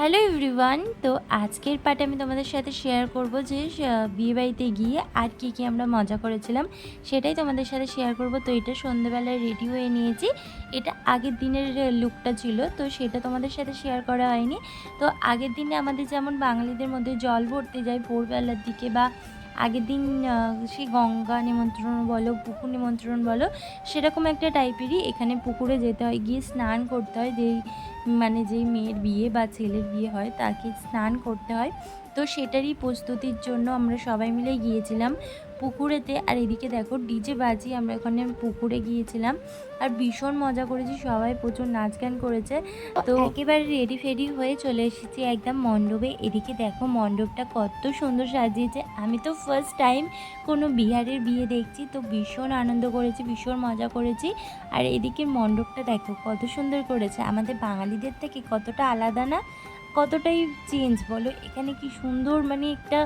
Hello everyone তো আজকের পার্টে আমি তোমাদের সাথে শেয়ার করব যে বিয়েবাড়িতে গিয়ে আর কী কী আমরা মজা করেছিলাম সেটাই তোমাদের সাথে শেয়ার করব। তো এটা সন্ধ্যেবেলায় রেডি হয়ে নিয়েছি। এটা আগের দিনের লুকটা ছিল, তো সেটা তোমাদের সাথে শেয়ার করা হয়নি। তো আগের দিনে আমাদের যেমন বাঙালিদের মধ্যে জল ভরতে যায় ভোরবেলার দিকে বা আগের দিন সেই গঙ্গা নিমন্ত্রণ বলো, পুকুর নিমন্ত্রণ বলো, সেরকম একটা টাইপেরই এখানে পুকুরে যেতে হয়। গিয়ে স্নান করতে হয়। যেই মানে যেই মেয়ের বিয়ে বা ছেলের বিয়ে হয়, তাকে স্নান করতে হয়। তো সেটারই প্রস্তুতির জন্য আমরা সবাই মিলে গিয়েছিলাম পুকুরেতে। আর এদিকে দেখো ডিজে বাজি, আমরা ওখানে পুকুরে গিয়েছিলাম। আর ভীষণ মজা করেছি, সবাই প্রচুর নাচ গান করেছে। তো একেবারে রেডি ফেডি হয়ে চলে এসেছি একদম মণ্ডপে। এদিকে দেখো মণ্ডপটা কত সুন্দর সাজিয়েছে। আমি তো ফার্স্ট টাইম কোনো বিহারের বিয়ে দেখছি, তো ভীষণ আনন্দ করেছি, ভীষণ মজা করেছি। আর এদিকে মণ্ডপটা দেখো কত সুন্দর করেছে। আমাদের বাঙালিদের থেকে কতটা আলাদা না? কতটাই চেঞ্জ বলো? এখানে কি সুন্দর মানে একটা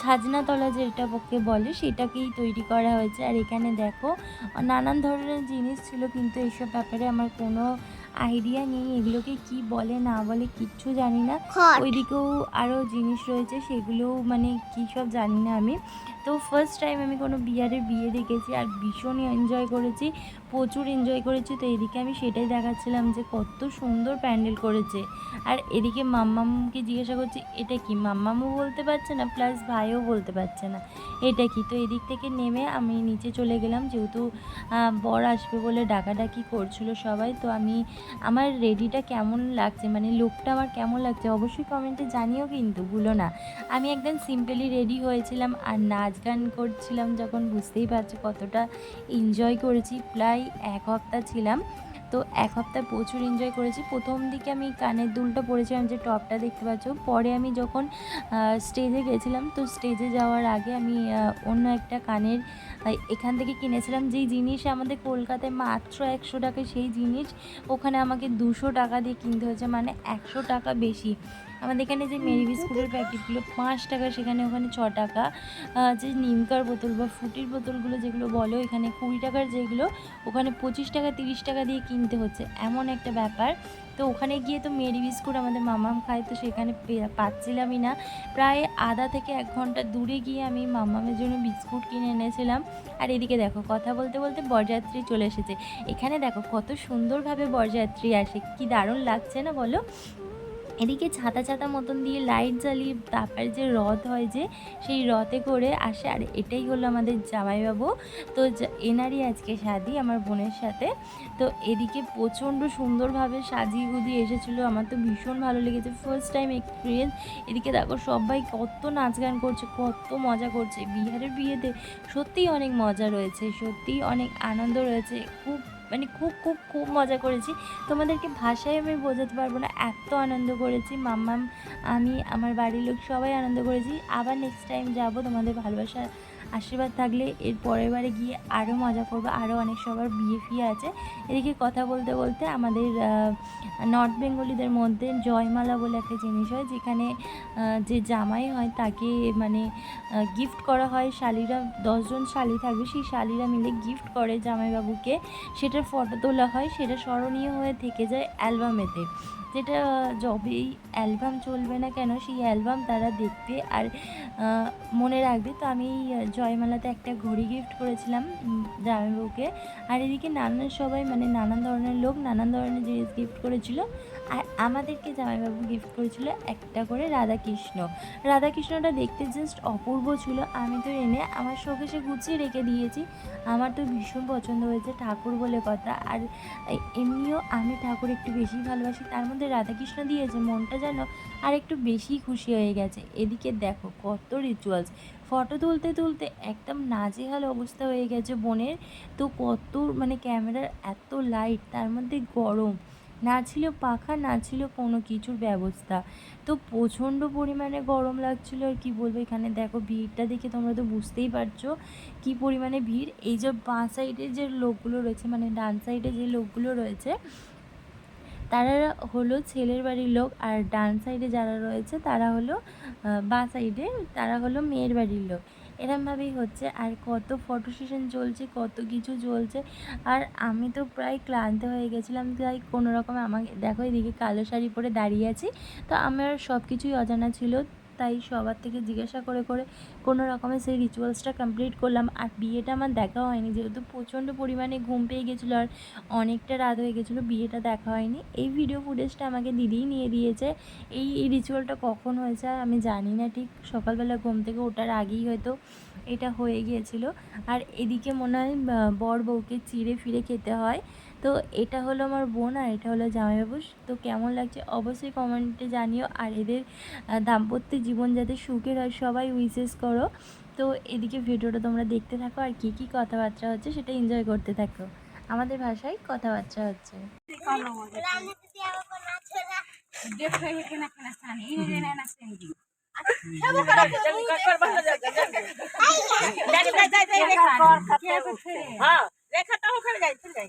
ছাজনাতলা যেটা পক্ষে বলে সেটাকেই তৈরি করা হয়েছে। আর এখানে দেখো নানান ধরনের জিনিস ছিল কিন্তু এইসব ব্যাপারে আমার কোনো আইডিয়া নেই। এগুলোকে কি বলে না বলে কিচ্ছু জানি না। ওইদিকেও আরও জিনিস রয়েছে সেগুলোও মানে কী সব জানি না আমি। তো ফার্স্ট টাইম আমি কোনো বিয়ারের বিয়ে দেখেছি আর ভীষণই এনজয় করেছি। প্রচুর এনজয় করেছি, তো এদিকে আমি সেটাই দেখাচ্ছিলাম যে কত সুন্দর প্যান্ডেল করেছে। আর এদিকে মাম্মামকে জিজ্ঞাসা করছি, এটা কি মাম্মামও বলতে পারছে না প্লাস ভাইও বলতে পারছে না? এটা কি? তো এদিক থেকে নেমে আমি নিচে চলে গেলাম, যেহেতু বর আসবে বলে ডাকাডাকি করছিল সবাই, তো আমি, আমার রেডিটা কেমন লাগছে? মানে লুকটা আমার কেমন লাগছে? অবশ্যই কমেন্টে জানিও কিন্তু, ভুলো না। আমি একদম সিম্পলি রেডি হয়েছিলাম, আর নাচ গান করছিলাম যখন বুঝতেই পারছি কতটা এনজয় করেছি। প্রায় এক হপ্তাহ ছিলাম। তো এক হপ্তাহ প্রচুর এনজয় করেছি। প্রথম দিকে আমি কানের দুলটা পরেছিলাম যে টপটা দেখতে পাচ্ছ। পরে আমি যখন স্টেজে গেছিলাম, তো স্টেজে যাওয়ার আগে আমি অন্য একটা কানের এখান থেকে কিনেছিলাম। যেই জিনিস আমাদের কলকাতায় মাত্র একশো টাকা সেই জিনিস, ওখানে আমাকে দুশো টাকা দিয়ে কিনতে হয়েছে। মানে একশো টাকা বেশি। আমাদের এখানে যে মেরি বিস্কুটের প্যাকেটগুলো পাঁচ টাকা, সেখানে ওখানে ছ টাকা যে নিমকার বোতল বা ফুটির বোতলগুলো যেগুলো বলো এখানে কুড়ি টাকার যেগুলো, ওখানে পঁচিশ টাকা, তিরিশ টাকা দিয়ে কিনতে হচ্ছে। এমন একটা ব্যাপার। তো ওখানে গিয়ে তো মেরি বিস্কুট আমাদের মামাম খায়, তো সেখানে পাচ্ছিলামই না। প্রায় আধা থেকে এক ঘণ্টা দূরে গিয়ে আমি মামামের জন্য বিস্কুট কিনে এনেছিলাম। আর এদিকে দেখো, কথা বলতে বলতে বরযাত্রী চলে এসেছে। এখানে দেখো, কত সুন্দরভাবে বরযাত্রী আসে। কি দারুণ লাগছে না বলো? এদিকে ছাতা ছাতা মতন দিয়ে লাইট জ্বালিয়ে তারপরে যে রথ হয় যে, সেই রথে করে আসে। আর এটাই হলো আমাদের জামাইবাবু। তো এনারই আজকে শাদি আমার বোনের সাথে। তো এদিকে প্রচণ্ড সুন্দরভাবে সাজিয়ে গুজিয়ে এসেছিল। আমার তো ভীষণ ভালো লেগেছে। ফার্স্ট টাইম এক্সপিরিয়েন্স এদিকে দেখো সবাই কত নাচ গান করছে, কত মজা করছে। বিহারের বিয়েতে সত্যিই অনেক মজা রয়েছে, সত্যিই অনেক আনন্দ রয়েছে। খুব মানে খুব খুব খুব মজা করেছি। তোমাদেরকে ভাষায় আমি বোঝাতে পারব না, এত আনন্দ করেছি। মাম্মাম, আমি, আমার বাড়ির লোক সবাই আনন্দ করেছি। আবার নেক্সট টাইম যাব তোমাদের ভালোবাসার আশীর্বাদ থাকলে এর পরের বারে গিয়ে আরও মজা করব আরও অনেক সবার বিয়ে ফিয়ে আছে। এদিকে কথা বলতে বলতে আমাদের নর্থ বেঙ্গলিদের মধ্যে জয়মালা বলে একটা জিনিস হয়, যেখানে যে জামাই হয় তাকে মানে গিফট করা হয়। শালিরা দশজন শালি থাকবে, সেই শালিরা মিলে গিফট করে জামাইবাবুকে। সেটার ফটো তোলা হয়, সেটা স্মরণীয় হয়ে থেকে যায় অ্যালবামেতে যেটা যবেই অ্যালবাম চলবে না কেন, সেই অ্যালবাম তারা দেখবে আর মনে রাখবে। তো আমি জয়মালাতে একটা ঘড়ি গিফট করেছিলাম জামাইবাবুকে। আর এদিকে নানান সবাই মানে নানান ধরনের লোক, নানান ধরনের জিনিস গিফট করেছিল। আর আমাদেরকে জামাইবাবু গিফট করেছিল একটা করে রাধাকৃষ্ণ। রাধাকৃষ্ণটা দেখতে জাস্ট অপূর্ব ছিল। আমি তো এনে আমার শোকেসে গুছিয়ে রেখে দিয়েছি। আমার তো ভীষণ পছন্দ হয়েছে ঠাকুর বলে কথা। আর এমনিও আমি ঠাকুর একটু বেশি ভালোবাসি। তার মধ্যে রাধাকৃষ্ণ দিয়েছে। মনটা যেন আর একটু বেশি খুশি হয়ে গেছে। এদিকে দেখো কত রিচুয়ালস ফটো তুলতে তুলতে একদম নাজেহাল অবস্থা হয়ে গেছে বোনের। তো কত মানে ক্যামেরার এত লাইট তার মধ্যে গরম। না ছিল পাখা, না ছিল কোনো কিছুর ব্যবস্থা। তো প্রচণ্ড পরিমাণে গরম লাগছিল আর কি বলব? এখানে দেখো ভিড়টা দেখে তোমরা তো বুঝতেই পারছ কি পরিমাণে ভিড়। এই যে বাঁ সাইডে যে লোকগুলো রয়েছে মানে ডান সাইডে যে লোকগুলো রয়েছে, তারা হলো ছেলের বাড়ির লোক আর ডান সাইডে যারা রয়েছে, তারা হলো বাঁ সাইডে তারা হলো মেয়ের বাড়ির লোক। এরমভাবেই হচ্ছে। আর কত ফটো সেশন চলছে, কত কিছু চলছে। আর আমি তো প্রায় ক্লান্ত হয়ে গেছিলাম। তাই কোনো রকমে আমাকে, দেখো এদিকে কালো শাড়ি পরে দাঁড়িয়ে আছি। তো আমার সব কিছুই অজানা ছিল। তাই সবার থেকে জিজ্ঞাসা করে করে কোনো রকমে সেই রিচুয়ালসটা কমপ্লিট করলাম। আর বিয়েটা আমার দেখা হয়নি, যেহেতু প্রচণ্ড পরিমাণে ঘুম পেয়ে গেছিল আর অনেকটা রাত হয়ে গেছিল, বিয়েটা দেখা হয়নি। এই ভিডিও ফুটেজটা আমাকে দিদিই নিয়ে দিয়েছে। এই রিচুয়ালটা কখন হয়েছে আমি জানি না ঠিক, সকালবেলা ঘুম থেকে ওঠার আগেই হয়তো এটা হয়ে গিয়েছিল। আর এদিকে মনে হয় বর বউকে চিড়ে ফিরে খেতে হয়। তো এটা হলো আমার বোন আর এটা হলো জামাইবাবুস তো কেমন লাগছে অবশ্যই কমেন্টে জানিও। আর এদের দাম্পত্য জীবন যাতে সুখের হয় সবাই উইসেস করো। তো এদিকে ভিডিওটা তোমরা দেখতে থাকো আর কী কী কথাবার্তা হচ্ছে সেটা এনজয় করতে থাকো। আমাদের ভাষায় কথাবার্তা হচ্ছে। হ্যাঁ, রেখা তো ওখানে যাই যাই।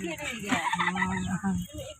हाँ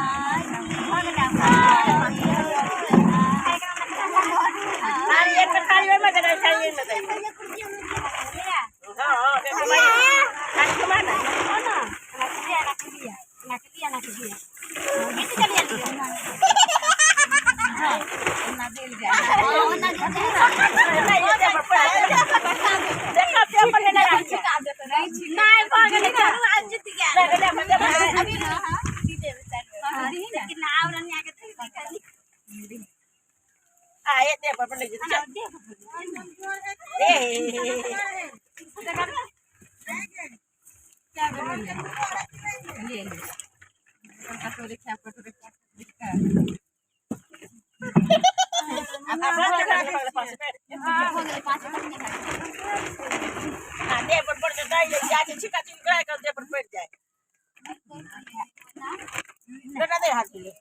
हाथ ले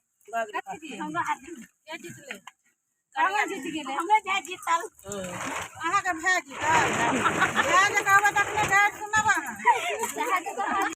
अहाँ जीत गेले हमे भाय जीतल अहाँके भाय जीतल भायके कहबै तऽ अपने भाय सुनब अहाँ